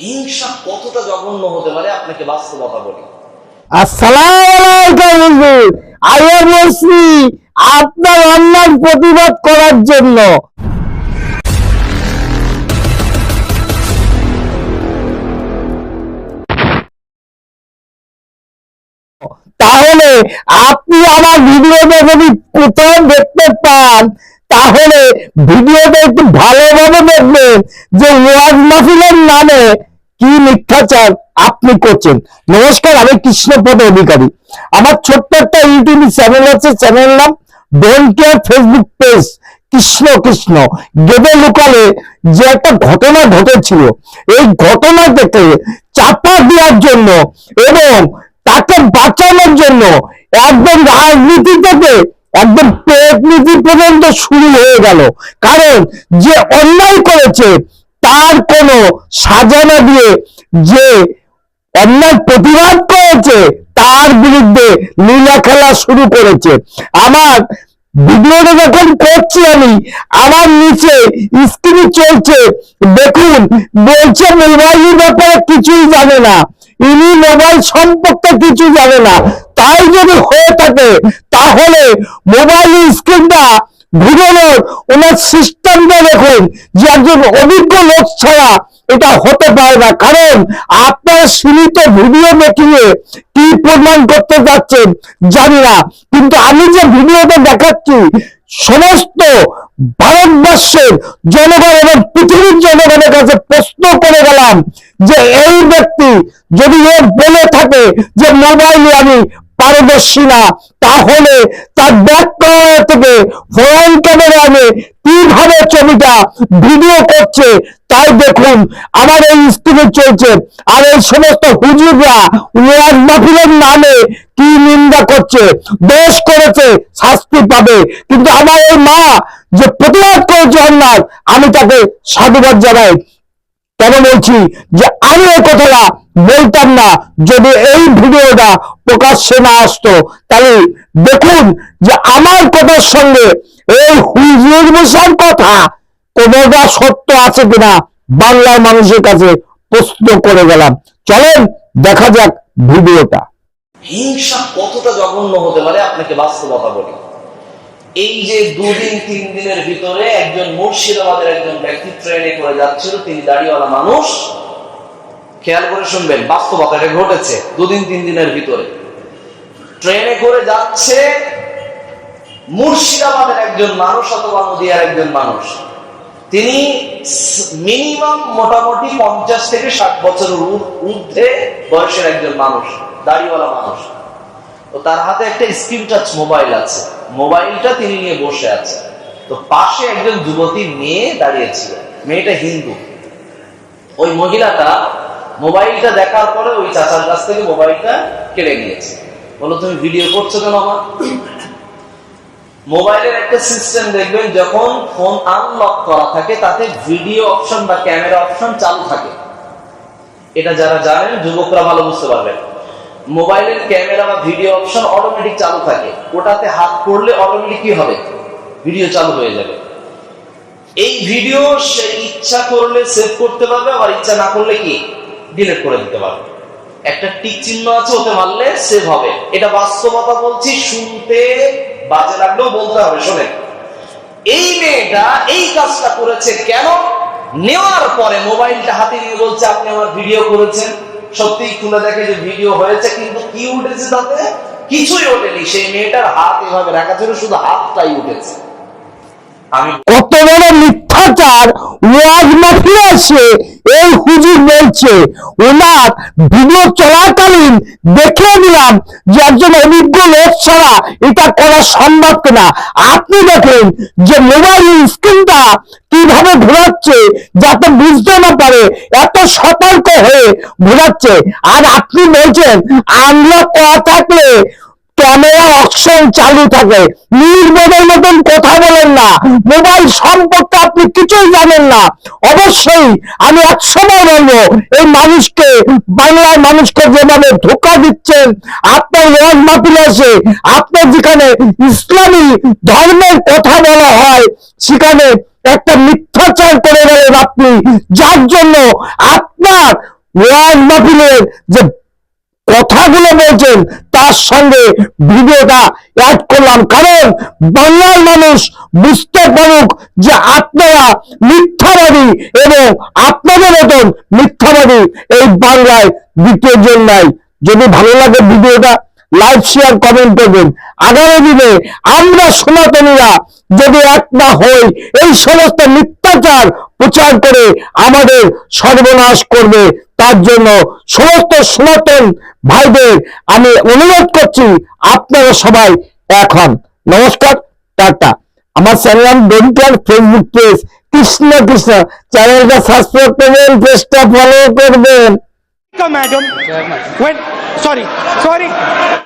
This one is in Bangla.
হিংসা কতটা জঘন্য হতে পারে, আপনাকে বাস্তবতা বলি। আপনার অন্যায় প্রতিবাদ করার জন্য। তাহলে আপনি আমার ভিডিওটা যদি প্রথম দেখতে পান, তাহলে ভিডিওটা একটু ভালোভাবে দেখবেন যে ওয়াজ মাহফিলের নামে কি মিথ্যাচার আপনি করছেন? নমস্কার, আমি কৃষ্ণপদ অধিকারী। আমার ছোট্ট একটা ইউটিউব চ্যানেল আছে চ্যানেল নাম don't care Facebook page Krishna Krishna. Gede লোকালে যে একটা ঘটনা ঘটেছিল, এই ঘটনা থেকে চাপা দেওয়ার জন্য এবং তাকে বাঁচানোর জন্য একদম রাজনীতি থেকে, একদম পেট নীতি পর্যন্ত শুরু হয়ে গেল। কারণ যে অন্যায় করেছে তার কোনো সাজা না দিয়ে যে অন্যায় প্রতিবাদ করেছে, তার বিরুদ্ধে লীলা খেলা শুরু করেছে। আমার ভিডিওটা যখন করছি আমি, আমার নিচে স্ক্রিনে চলছে। দেখুন, বলছে মোবাইলের ব্যাপারে কিছুই জানে না। ইনি মোবাইল সম্পর্কে কিছু জানে না। তাই যদি হয়ে থাকে, তাহলে মোবাইল স্ক্রিনটা ঘুরানোর ওনার সিস্টেমটা দেখুন যে একজন অভিজ্ঞ লোক ছাড়া এটা হতে পারে না। কারণ আপনার সীমিত ভিডিও দেখিয়ে কি প্রমাণ করতে যাচ্ছেন জানি না। কিন্তু আমি যে ভিডিওটা দেখাচ্ছি, সমস্ত ভারতবর্ষের জনগণ এবং পৃথিবীর জনগণের কাছে প্রশ্ন করে গেলাম যে এই ব্যক্তি যদি বলে থাকে যে মোবাইলে আমি পারদর্শী না, তাহলে তার ক্যামেরা থেকে ফ্রন্ট ক্যামেরা আনে কীভাবে ছবিটা ভিডিও করছে, তাই দেখুন। আমার এই স্ক্রিনে চলছে। আর এই সমস্ত হুজুররা ওয়াজ মাহফিলের নামে কি নিন্দা করছে, দোষ করেছে, শাস্তি পাবে। কিন্তু আমার এই মা যে প্রতিবাদ করেছে অন্যায়, আমি তাকে সাধুবাদ জানাই। কেন বলছি যে আমি এই কথাটা বলতাম না, যদি এই ভিডিওটা প্রকাশ্যে না আসতো। তাহলে দেখুন যে আমার কথার সঙ্গে এই হুজুর মশার কথা কোনোটা সত্য আছে কিনা বাংলার মানুষের কাছে প্রশ্ন করে গেলাম। চলেন দেখা যাক ভিডিওটা। হিংসা কতটা জঘন্য হতে পারে? আপনাকে বাস্তবতা বলি। এই যে দুদিন, তিন দিনের ভিতরে একজন মুর্শিদাবাদের একজন ব্যক্তি ট্রেনে করে যাচ্ছিল, তিনি দাড়িওয়ালা মানুষ। খেয়াল করে শুনবেন, বাস্তবতা এটা ঘটেছে দুদিন, তিন দিনের ভিতরে। ট্রেনে করে যাচ্ছে মুর্শিদাবাদের একজন মানুষ অথবা নদিয়ার একজন মানুষ। তিনি মিনিমাম মোটামুটি পঞ্চাশ থেকে ষাট বছরের ঊর- ঊর্ধ্বে বয়সের একজন মানুষ, দাড়িওয়ালা মানুষ। তো তার হাতে একটা স্ক্রিন টাচ মোবাইল আছে। মোবাইলটা তিনি নিয়ে বসে আছে। তো পাশে একজন যুবতী মেয়ে দাঁড়িয়েছিল মেয়েটা হিন্দু। ওই মহিলাটা মোবাইলটা দেখার পরে ওই চাচার কাছ থেকে মোবাইলটা কেড়ে নিয়েছে। বলো, তুমি ভিডিও করছ কেন আমার? মোবাইলের একটা সিস্টেম দেখবেন, যখন ফোন আনলক করা থাকে, তাতে ভিডিও অপশন বা ক্যামেরা অপশন চালু থাকে। এটা যারা জানেন, যুবকরা ভালো বুঝতে পারবেন। মোবাইলের ক্যামেরা বা ভিডিও অপশন অটোমেটিক চালু থাকে। ওটাতে হাত পড়লে অটোমেটিক কি হবে? ভিডিও চালু হয়ে যাবে। এই ভিডিও সে ইচ্ছা করলে সেভ করতে পারবে, আবার ইচ্ছা না করলে কি? ডিলিট করে দিতে পারবে। একটা টিক চিহ্ন আছে ওতে মারলে সেভ হবে। এটা বাস্তবতা বলছি, শুনতে বাজে লাগলেও বলতে হবে, শোনেন। এই মেয়েটা এই কাজটা করেছে কেন? নেওয়ার পরে মোবাইলটা হাতে নিয়ে বলছে, আপনি আমার ভিডিও করেছেন। সত্যিই খুলে দেখে যে ভিডিও হয়েছে, কিন্তু কি উঠেছে তাতে? কিছুই ওঠেনি। সেই মেয়েটার হাত এভাবে রাখা ছিল, শুধু হাতটাই উঠেছে। আমি কত বড় মিথ্যাচার ওয়াজ মাফিয়া এসে এই হুজুর বলছে ওনার ভিডিও চলাকালীন দেখে নিলাম যে একজন অভিজ্ঞ লোক ছাড়া এটা করা সম্ভব কিনা। আপনি দেখেন যে মোবাইল স্ক্রিনটা কীভাবে ঘোরাচ্ছে যাতে বুঝতে না পারে, এত সতর্ক হয়ে ঘোরাচ্ছে। আর আপনি বলছেন, আনলক করা থাকলে ক্যামেরা অপশন চালু থাকে? নির্বোধের মতন কথা বলেন না। মোবাইল সম্পর্কে আপনি কিছুই জানেন না। অবশ্যই আমি একসময় বলব, এই মানুষকে বাংলার মানুষকে যেভাবে ধোকা দিচ্ছেন, আপনার ওয়াজ মাহফিলে এসে আপনার যেখানে ইসলামী ধর্মের কথা বলা হয়, সেখানে একটা মিথ্যাচার করে গেলেন আপনি। যার জন্য আপনার ওয়াজ মাহফিলের যে কথাগুলো বলছেন, তার সঙ্গে ভিডিওটা অ্যাড করলাম। কারণ বাংলার মানুষ বুঝতে পারুক যে আপনারা মিথ্যাবাদী এবং আপনাদের মতন মিথ্যাবাদী এই বাংলায় দ্বিতীয় জন নাই। যদি ভালো লাগে ভিডিওটা লাইক শেয়ার কমেন্ট করবেন। আগামী দিনে আমরা সনাতনীরা যদি এক না হই এই সমস্ত মিথ্যাচার প্রচার করে আমাদের সর্বনাশ করবে তার জন্য সমস্ত সনাতন ভাইদের আমি অনুরোধ করছি আপনারা সবাই এখন নমস্কার টাটা আমার channel dental Facebook page Krishna Krishna চ্যানেলটা সাবস্ক্রাইব করবেন পেজটা ফলো করবেন Come, madam. When? Sorry. Sorry.